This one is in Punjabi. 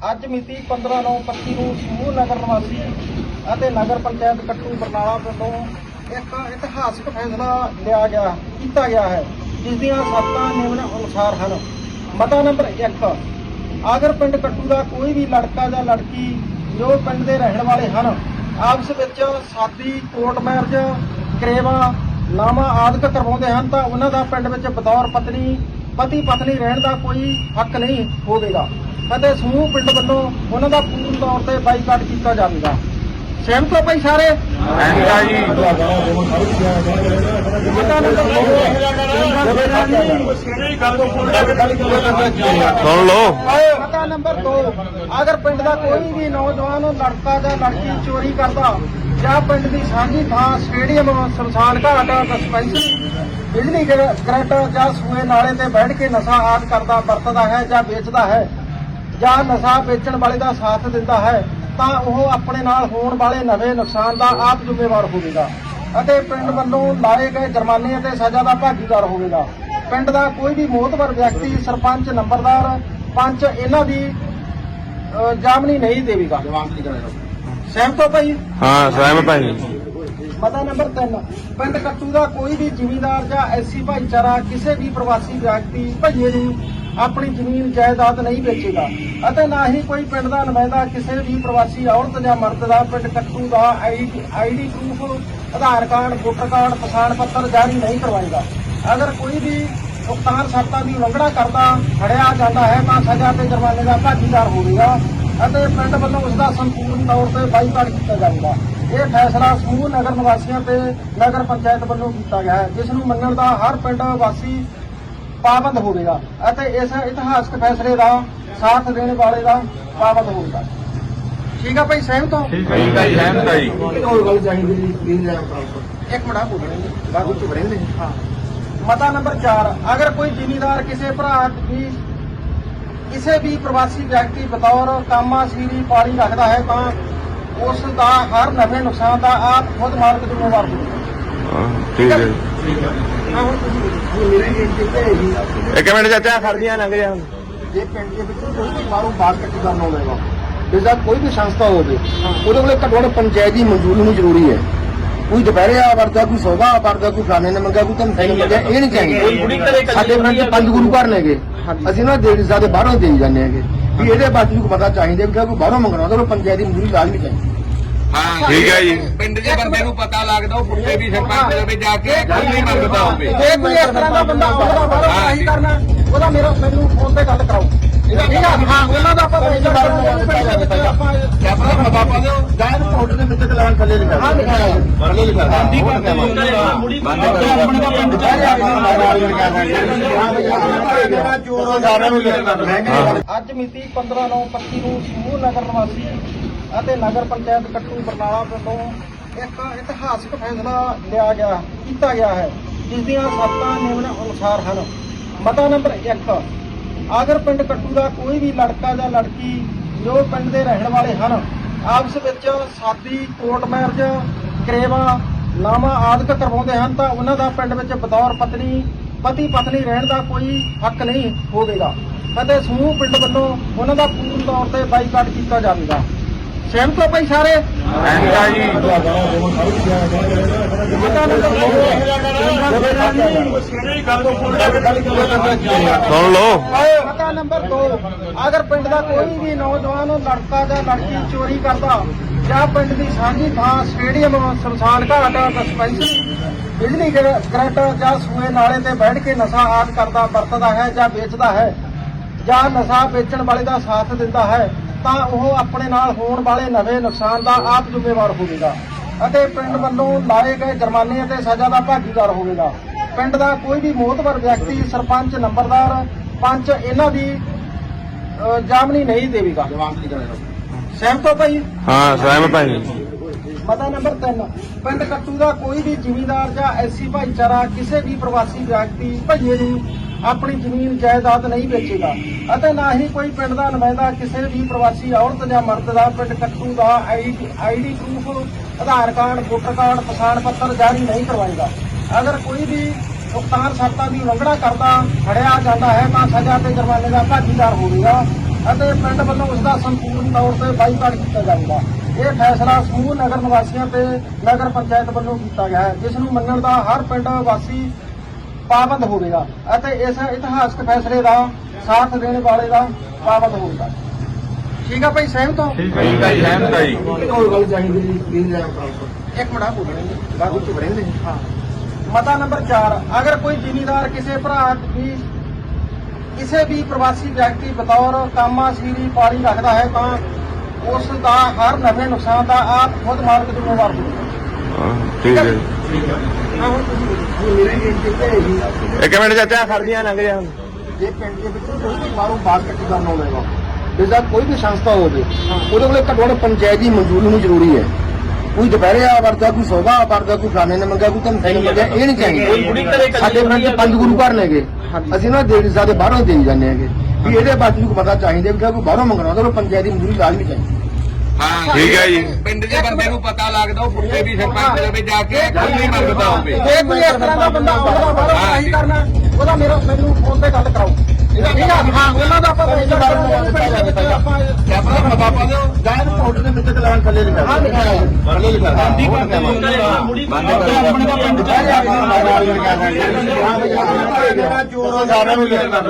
ਅੱਜ ਮਿਤੀ 15/9/25 ਨੂੰ ਸਮੂਹ ਨਗਰ ਨਿਵਾਸੀ ਅਤੇ ਨਗਰ ਪੰਚਾਇਤ ਕੱਟੂ ਬਰਨਾਲਾ ਵੱਲੋਂ ਇੱਕ ਇਤਿਹਾਸਕ ਫੈਸਲਾ ਲਿਆ ਗਿਆ, ਕੀਤਾ ਗਿਆ ਹੈ ਜਿਸ ਦੀਆਂ ਸੱਤਾਂ ਨਿਯਮਾਂ ਅਨੁਸਾਰ ਹਨ। ਮਤਾ ਨੰਬਰ 1 ਅਗਰ ਪਿੰਡ ਕੱਟੂ ਦਾ ਕੋਈ ਵੀ ਲੜਕਾ ਜਾਂ ਲੜਕੀ ਜੋ ਪਿੰਡ ਦੇ ਰਹਿਣ ਵਾਲੇ ਹਨ, ਆਪਸ ਵਿੱਚ ਸਾਦੀ, ਕੋਰਟ ਮੈਰਿਜ, ਕਰੇਵਾ ਨਾਮਾ ਆਦਿਕ ਕਰਵਾਉਂਦੇ ਹਨ ਤਾਂ ਉਹਨਾਂ ਦਾ ਪਿੰਡ ਵਿੱਚ ਬਤੌਰ ਪਤਨੀ ਪਤੀ ਪਤਨੀ ਰਹਿਣ ਦਾ ਕੋਈ ਹੱਕ ਨਹੀਂ ਹੋਵੇਗਾ ਅਤੇ ਸਮੂਹ ਪਿੰਡ ਵੱਲੋਂ ਉਹਨਾਂ ਦਾ ਪੂਰਨ ਤੌਰ ਤੇ ਬਾਈਕਾਟ ਕੀਤਾ ਜਾਵੇਗਾ। ਸਹਿਮਤ ਹੋ ਭਾਈ ਸਾਰੇ? ਜੀ। ਸੁਣ ਲਓ। ਮਤਾ ਨੰਬਰ 2 ਅਗਰ ਪਿੰਡ ਦਾ ਕੋਈ ਵੀ ਨੌਜਵਾਨ ਲੜਕਾ ਜਾਂ ਲੜਕੀ ਚੋਰੀ ਕਰਦਾ ਜਾਂ ਪਿੰਡ ਦੀ ਸਾਂਝੀ ਥਾਂ ਸਟੇਡੀਅਮ ਸ਼ਮਸ਼ਾਨ ਘਾਟ ਡਿਸਪੈਂਸਰੀ ਬਿਜਲੀ ਗਰ- ਜਾਂ ਸੂਏ ਨਾਲੇ ਤੇ ਬੈਠ ਕੇ ਨਸ਼ਾ ਆਦ ਕਰਦਾ, ਵਰਤਦਾ ਹੈ ਜਾਂ ਵੇਚਦਾ ਹੈ, ਜਾਂ ਨਸ਼ਾ ਵੇਚਣ ਵਾਲੇ ਦਾ ਸਾਥ ਦਿੰਦਾ ਹੈ, ਤਾਂ ਉਹ ਆਪਣੇ ਨਾਲ ਹੋਣ ਵਾਲੇ ਨਵੇਂ ਨੁਕਸਾਨ ਦਾ ਆਪ ਜ਼ਿੰਮੇਵਾਰ ਹੋਵੇਗਾ ਅਤੇ ਪਿੰਡ ਵੱਲੋਂ ਲਾਏ ਗਏ ਜੁਰਮਾਨੇ ਅਤੇ ਸਜ਼ਾ ਦਾ ਭਾਗੀਦਾਰ ਹੋਵੇਗਾ। ਪਿੰਡ ਦਾ ਕੋਈ ਵੀ ਮੋਹਤਵਰ ਵਿਅਕਤੀ ਸਰਪੰਚ, ਨੰਬਰਦਾਰ, ਪੰਚ ਇਹਨਾਂ ਦੀ ਜਾਮਨੀ ਨਹੀਂ ਦੇਵੇਗਾ। ਸਹਿਮਤ ਹੋ ਭਾਈ? ਹਾਂ ਸਹਿਮਤ ਹਾਂ ਜੀ। ਮਤਾ ਨੰਬਰ 3 ਪਿੰਡ ਕੱਟੂ ਦਾ ਕੋਈ ਵੀ ਜ਼ਿਮੀਂਦਾਰ ਜਾਂ ਐਸੀ ਭਾਈਚਾਰਾ ਕਿਸੇ ਵੀ ਪ੍ਰਵਾਸੀ ਵਿਅਕਤੀ ਭਈਏ ਨੂੰ ਆਪਣੀ ਜ਼ਮੀਨ ਜਾਇਦਾਦ ਨਹੀਂ ਵੇਚੇਗਾ ਅਤੇ ਨਾ ਹੀ ਕੋਈ ਪਿੰਡ ਦਾ ਨੁਮਾਇੰਦਾ ਕਿਸੇ ਵੀ ਪ੍ਰਵਾਸੀ ਔਰਤ ਜਾਂ ਮਰਦ ਦਾ ਪਿੰਡ ਕੱਟੂ ਦਾ ID proof Aadhaar card voter card ਪਛਾਣ ਪੱਤਰ ਜਾਰੀ ਨਹੀਂ ਕਰਵਾਏਗਾ। ਅਗਰ ਕੋਈ ਵੀ ਉਕਤਾਨ ਸ਼ਰਤਾਂ ਦੀ ਉਲੰਘਣਾ ਕਰਦਾ ਫੜਿਆ ਜਾਂਦਾ ਹੈ ਤਾਂ ਸਜ਼ਾ ਤੇ ਜੁਰਮਾਨੇ ਦਾ ਭਾਗੀਦਾਰ ਹੋਵੇਗਾ। ਅਤੇ ਪਿੰਡ ਵੱਲੋਂ ਉਸ ਦਾ ਸੰਪੂਰਨ ਤੌਰ ਤੇ ਬਾਈਕਾਟ ਕੀਤਾ ਜਾਵੇਗਾ ਇਹ ਫੈਸਲਾ ਸਮੂਹ ਨਗਰ ਨਿਵਾਸੀਆਂ ਤੇ ਨਗਰ ਪੰਚਾਇਤ ਵੱਲੋਂ ਕੀਤਾ ਗਿਆ ਹੈ ਜਿਸ ਨੂੰ ਮੰਨਣ ਦਾ ਹਰ ਪਿੰਡ ਵਾਸੀ ਪਾਬੰਦ ਹੋਵੇਗਾ ਅਤੇ ਇਸ ਇਤਿਹਾਸਕ ਫੈਸਲੇ ਦਾ ਸਾਥ ਦੇਣ ਵਾਲੇ ਦਾ ਪਾਬੰਦ ਹੋਵੇਗਾ। ਠੀਕ ਆ ਭਾਈ ਸਹਿਮਤ ਹੋ? ਠੀਕ ਹੈ ਜੀ ਸਹਿਮਤ ਹਾਂ ਜੀ। ਹੋਰ ਗੱਲ ਚਾਹੀਦੀ ਜੀ ਪਲੀਜ਼ ਇੱਕ ਮਿੰਟ ਆ ਬੋਲਣੇ ਬਾਅਦ ਵਿੱਚ ਬੜੇ ਨੇ ਹਾਂ। ਮਤਾ ਨੰਬਰ 4 ਅਗਰ ਕੋਈ ਜ਼ਿਮੀਦਾਰ ਕਿਸੇ ਭਰਾ ਦੀ ਕਿਸੇ ਵੀ ਪ੍ਰਵਾਸੀ ਵਿਅਕਤੀ ਬਤੌਰ ਕਾਮਾ ਸੀਰੀ ਪਾਲੀ ਰੱਖਦਾ ਹੈ ਤਾਂ ਉਸ ਦਾ ਹਰ ਨਵੇਂ ਨੁਕਸਾਨ ਦਾ ਆਪ ਖੁਦ ਮਾਲਕ ਜ਼ਿੰਮੇਵਾਰ ਹੋਵੇਗਾ ਹਾਂ, ਠੀਕ ਹੈ ਆ। ਇੱਕ ਮਿੰਟ ਚਾਚਾ ਖੜਦੀਆਂ ਲੰਘ ਜਾ ਜੇ ਪਿੰਡ ਦੇ ਵਿੱਚ ਕੋਈ ਵੀ ਬਾਹਰੋਂ ਬਾਹਰ ਕੱਟੀ ਕਰਨ ਆਉਂਦਾ ਜਿਸਦਾ ਕੋਈ ਵੀ ਸੰਸਥਾ ਹੋਵੇ ਉਹਦੇ ਕੋਲੇ ਘੱਟੋ ਘੱਟ ਪੰਚਾਇਤ ਦੀ ਮਨਜ਼ੂਰੀ ਨੂੰ ਜ਼ਰੂਰੀ ਹੈ। ਕੋਈ ਦੁਪਹਿਰੇ ਆ ਵਰਦਾ ਕੋਈ ਸੋਭਾ ਵਰਦਾ ਕੋਈ ਖਾਣੇ ਨੇ ਮੰਗਿਆ ਕੋਈ ਧਮਕੀ ਨੇ ਮੰਗਿਆ ਇਹ ਨਹੀਂ ਚਾਹੀਦਾ। ਸਾਡੇ ਪਿੰਡ ਪੰਜ ਗੁਰੂ ਘਰ ਨੇਗੇ। ਅਸੀਂ ਨਾ ਦੇੜੀ ਸਾਡੇ ਬਾਹਰੋਂ ਦੇਈ ਜਾਂਦੇ ਹੈਗੇ। ਵੀ ਇਹਦੇ ਬਾਅਦ ਨੂੰ ਪਤਾ ਚਾਹੀਦਾ ਵੀ ਕੋਈ ਬਾਹਰੋਂ ਮੰਗਣਾ ਕੋਲ ਪੰਚਾਇਤ ਦੀ ਮਨਜ਼ੂਰੀ ਲਾਜ਼ਮੀ ਚਾਹੀਦੀ ਹਾਂ। ਠੀਕ ਹੈ ਜੀ। ਪਿੰਡ ਦੇ ਬੰਦੇ ਨੂੰ ਪਤਾ ਲੱਗਦਾ ਉਹ ਪੁੱਛੇ ਵੀ ਸਰਪੰਚ ਦੇ ਵਿੱਚ ਜਾ ਕੇ ਕੋਈ ਨਹੀਂ ਮੰਗਦਾ ਹੋਵੇ। ਜੇ ਕੋਈ ਇਸ ਤਰ੍ਹਾਂ ਦਾ ਬੰਦਾ ਆਉਂਦਾ ਬਾਹਰੋਂ ਕਰਨਾ ਉਹਦਾ ਮੇਰਾ ਮੈਨੂੰ ਫੋਨ ਤੇ ਗੱਲ ਕਰਾਓ। ਉਹਨਾਂ ਦਾ ਆਪਾਂ ਪਿੰਡ ਦੇ ਵਿੱਚ ਆਪਾਂ ਆਪਣਾ ਪਤਾ ਦੇ ਵਿੱਚ ਚਲਾਨ ਥੱਲੇ ਲਿਖਿਆ ਹਾਂ ਲਿਖਿਆ ਹੈ ਥੱਲੇ ਲਿਖਿਆ ਹੈ ਅੱਜ ਮਿਤੀ 15/9/25 ਨੂੰ ਸਮੂਹ ਨਗਰ ਨਿਵਾਸੀ ਅਤੇ ਨਗਰ ਪੰਚਾਇਤ ਕੱਟੂ ਬਰਨਾਲਾ ਵੱਲੋਂ ਇੱਕ ਇਤਿਹਾਸਕ ਫੈਸਲਾ ਲਿਆ ਗਿਆ, ਕੀਤਾ ਗਿਆ ਹੈ ਜਿਸ ਦੀਆਂ ਸੱਤਾਂ ਨਿਯਮਾਂ ਅਨੁਸਾਰ ਹਨ। ਮਤਾ ਨੰਬਰ 1 ਅਗਰ ਪਿੰਡ ਕੱਟੂ ਦਾ ਕੋਈ ਵੀ ਲੜਕਾ ਜਾਂ ਲੜਕੀ ਜੋ ਪਿੰਡ ਦੇ ਰਹਿਣ ਵਾਲੇ ਹਨ, ਆਪਸ ਵਿੱਚ ਸਾਦੀ, ਕੋਰਟ ਮੈਰਿਜ, ਕਰੇਵਾ ਨਾਮਾ ਆਦਿਕ ਕਰਵਾਉਂਦੇ ਹਨ, ਤਾਂ ਉਹਨਾਂ ਦਾ ਪਿੰਡ ਵਿੱਚ ਬਤੌਰ ਪਤਨੀ, ਪਤੀ ਪਤਨੀ ਰਹਿਣ ਦਾ ਕੋਈ ਹੱਕ ਨਹੀਂ ਹੋਵੇਗਾ। ਅਤੇ ਸਮੂਹ ਪਿੰਡ ਵੱਲੋਂ ਉਹਨਾਂ ਦਾ ਪੂਰਨ ਤੌਰ ਤੇ ਬਾਈਕਾਟ ਕੀਤਾ ਜਾਵੇਗਾ। ਸਹਿਮਤ ਹੋ ਭਾਈ ਸਾਰੇ? ਸਹਿਮਤ ਜੀ। ਸੁਣ ਲਓ। ਮਤਾ ਨੰਬਰ 2 ਅਗਰ ਪਿੰਡ ਦਾ ਕੋਈ ਵੀ ਨੌਜਵਾਨ ਲੜਕਾ ਜਾਂ ਲੜਕੀ ਚੋਰੀ ਕਰਦਾ ਜਾਂ ਪਿੰਡ ਦੀ ਸਾਂਝੀ ਥਾਂ ਸਟੇਡੀਅਮ ਸ਼ਮਸ਼ਾਨ ਘਾਟ ਡਿਸਪੈਂਸਰੀ ਬਿਜਲੀ ਗ੍ਰਿਡ ਜਾਂ ਸੂਏ ਨਾਲੇ ਤੇ ਬੈਠ ਕੇ ਨਸ਼ਾ ਆਦ ਕਰਦਾ ਵਰਤਦਾ ਹੈ ਜਾਂ ਵੇਚਦਾ ਹੈ ਜਾਂ ਨਸ਼ਾ ਵੇਚਣ ਵਾਲੇ ਦਾ ਸਾਥ ਦਿੰਦਾ ਹੈ ਤਾਂ ਉਹ ਆਪਣੇ ਨਾਲ ਹੋਣ ਵਾਲੇ ਨਵੇਂ ਨੁਕਸਾਨ ਦਾ ਆਪ ਜ਼ਿੰਮੇਵਾਰ ਹੋਵੇਗਾ ਅਤੇ ਪਿੰਡ ਵੱਲੋਂ ਲਾਏ ਗਏ ਜੁਰਮਾਨੇ ਅਤੇ ਸਜ਼ਾ ਦਾ ਭਾਗੀਦਾਰ ਹੋਵੇਗਾ। ਪਿੰਡ ਦਾ ਕੋਈ ਵੀ ਮੋਹਤਵਰ ਵਿਅਕਤੀ ਸਰਪੰਚ ਨੰਬਰਦਾਰ ਪੰਚ ਇਹਨਾਂ ਦੀ ਜਾਮਨੀ ਨਹੀਂ ਦੇਵੇਗਾ। ਸਹਿਮਤ ਹੋ ਭਾਈ? ਹਾਂ ਸਹਿਮਤ ਜੀ। ਮਤਾ ਨੰਬਰ 3 ਪਿੰਡ ਕੱਟੂ ਦਾ ਕੋਈ ਵੀ ਜ਼ਿਮੀਂਦਾਰ ਜਾਂ ਐਸੀ ਭਾਈਚਾਰਾ ਕਿਸੇ ਵੀ ਪ੍ਰਵਾਸੀ ਵਿਅਕਤੀ ਭਈਏ ਨੂੰ ਆਪਣੀ ਜ਼ਮੀਨ ਜਾਇਦਾਦ ਨਹੀਂ ਵੇਚੇਗਾ ਅਤੇ ਨਾ ਹੀ ਕੋਈ ਪਿੰਡ ਦਾ ਨੁਮਾਇੰਦਾ ਕਿਸੇ ਵੀ ਪ੍ਰਵਾਸੀ ਔਰਤ ਜਾਂ ਮਰਦ ਦਾ ਪਿੰਡ ਕੱਟੂ ਦਾ ID proof Aadhaar card, voter card, ਪਛਾਣ ਪੱਤਰ ਜਾਰੀ ਨਹੀਂ ਕਰਵਾਏਗਾ। ਅਗਰ ਕੋਈ ਵੀ ਉਕਤਾਨ ਸ਼ਰਤਾਂ ਦੀ ਉਲੰਘਣਾ ਕਰਦਾ, ਫੜਿਆ ਜਾਂਦਾ ਹੈ ਤਾਂ ਸਜ਼ਾ ਤੇ ਜੁਰਮਾਨੇ ਦਾ ਭਾਗੀਦਾਰ ਹੋਵੇਗਾ ਅਤੇ ਪਿੰਡ ਵੱਲੋਂ ਉਸ ਦਾ ਸੰਪੂਰਨ ਤੌਰ ਤੇ ਬਾਈਕਾਟ ਕੀਤਾ ਜਾਵੇਗਾ। ਇਹ ਫੈਸਲਾ ਸਮੂਹ ਨਗਰ ਨਿਵਾਸੀਆਂ ਤੇ ਨਗਰ ਪੰਚਾਇਤ ਵੱਲੋਂ ਕੀਤਾ ਗਿਆ ਹੈ, ਜਿਸ ਨੂੰ ਮੰਨਣ ਦਾ ਹਰ ਪਿੰਡ ਵਾਸੀ ਪਾਬੰਦ ਹੋਵੇਗਾ ਅਤੇ ਇਸ ਇਤਿਹਾਸਕ ਫੈਸਲੇ ਦਾ ਸਾਥ ਦੇਣ ਵਾਲੇ ਦਾ ਪਾਬੰਦ ਹੋਵੇਗਾ ਠੀਕ ਆ ਭਾਈ ਸਹਿਮਤ ਹੋ? ਠੀਕ ਹੈ ਜੀ ਸਹਿਮਤ ਹੈ ਜੀ। ਕੋਈ ਗੱਲ ਚਾਹੀਦੀ ਜੀ ਪਲੀਜ਼ ਇੱਕ ਮਿੰਟ ਆ ਬੋਲਣਗੇ ਬਾਅਦ ਵਿੱਚ ਬਰੇਂਦੇ ਹਾਂ। ਮਤਾ ਨੰਬਰ 4 ਅਗਰ ਕੋਈ ਜ਼ਿਮੀਦਾਰ ਕਿਸੇ ਭਰਾ ਦੀ ਕਿਸੇ ਵੀ ਪ੍ਰਵਾਸੀ ਵਿਅਕਤੀ ਬਤੌਰ ਕਾਮਾ ਸੀਰੀ ਪਾਲੀ ਰੱਖਦਾ ਹੈ ਤਾਂ ਉਸ ਦਾ ਹਰ ਨਫੇ ਨੁਕਸਾਨ ਦਾ ਆਪ ਖੁਦ ਮਾਲਕ ਜ਼ਿੰਮੇਵਾਰ ਹੋਵੇਗਾ ਹਾਂ, ਠੀਕ ਹੈ। ਇੱਕ ਮਿੰਟ ਚਾਚਾ ਖੜਦੀਆਂ ਲੰਘ ਜਾ ਹੁਣ ਜੇ ਪਿੰਡ ਦੇ ਵਿੱਚ ਕੋਈ ਵੀ ਬਾਹਰੋਂ ਬਾਲ ਕੱਟੀ ਕਰਨ ਆਉਂਦਾ ਹੈਗਾ ਜਿਸਦਾ ਕੋਈ ਵੀ ਸੰਸਥਾ ਹੋਵੇ ਉਹਦੇ ਕੋਲੇ ਘੱਟੋ ਘੱਟ ਪੰਚਾਇਤ ਦੀ ਮਨਜ਼ੂਰੀ ਹੋਣੀ ਜ਼ਰੂਰੀ ਹੈ। ਕੋਈ ਦੁਪਹਿਰੇ ਆ ਵਰਦਾ ਕੋਈ ਸੋਭਾ ਆ ਵਰਦਾ ਕੋਈ ਗਾਣੇ ਨੇ ਮੰਗਿਆ ਕੋਈ ਧਮਕੀ ਨੇ ਮੰਗਿਆ ਇਹ ਨਹੀਂ ਚਾਹੀਦਾ। ਸਾਡੇ ਪਿੰਡ 'ਚ ਪੰਜ ਗੁਰੂ ਘਰ ਨੇਗੇ। ਅਸੀਂ ਨਾ ਦੇ ਸਕਦੇ ਬਾਹਰੋਂ ਦੇਈ ਜਾਂਦੇ ਹੈਗੇ। ਵੀ ਇਹਦੇ ਬਾਰੇ ਨੂੰ ਪਤਾ ਚਾਹੀਦਾ ਵੀ ਕੋਈ ਬਾਹਰੋਂ ਮੰਗਣਾ ਤਾਂ ਉਹਨੂੰ ਪੰਚਾਇਤ ਦੀ ਮਨਜ਼ੂਰੀ ਲਾਜ਼ਮੀ ਚਾਹੀਦੀ। ਹਾਂ ਠੀਕ ਹੈ ਜੀ। ਪਿੰਡ ਦੇ ਬੰਦੇ ਨੂੰ ਪਤਾ ਲੱਗਦਾ ਉਹ ਪੁੱਤੇ ਵੀ ਸਰਪੰਚ ਦੇ ਵਿੱਚ ਜਾ ਕੇ ਖੁੱਲੀ ਮੰਗਦਾ ਹੋਵੇ। ਜੇ ਕੋਈ ਇਸ ਤਰ੍ਹਾਂ ਦਾ ਬੰਦਾ ਆਉਂਦਾ ਬਾਹਰੋਂ ਹਾਂ, ਨਹੀਂ ਕਰਨਾ ਉਹਦਾ ਮੇਰਾ ਮੈਨੂੰ ਫੋਨ ਤੇ ਗੱਲ ਕਰਾਓ। ਠੀਕ ਆ ਹਾਂ ਉਹਨਾਂ ਦਾ ਆਪਾਂ ਪੈਸੇ ਆਪਾਂ ਕੈਮਰਾ ਪਾ ਦਿਓ। ਗਾਇਨ ਫੋਟੋ ਦੇ ਵਿੱਚ ਚਲਾਨ ਥੱਲੇ ਲਿਖਿਆ ਹਾਂ ਲਿਖਿਆ ਹੈ। ਥੱਲੇ ਲਿਖਿਆ ਹੈ। ਬੰਦੀ ਆਪਣੇ ਦਾ ਪਿੰਡ ਜਾ ਰਿਹਾ ਹੈ ਚੋਰ ਸਾਰਿਆਂ ਨੂੰ ਲਿਖਣਾ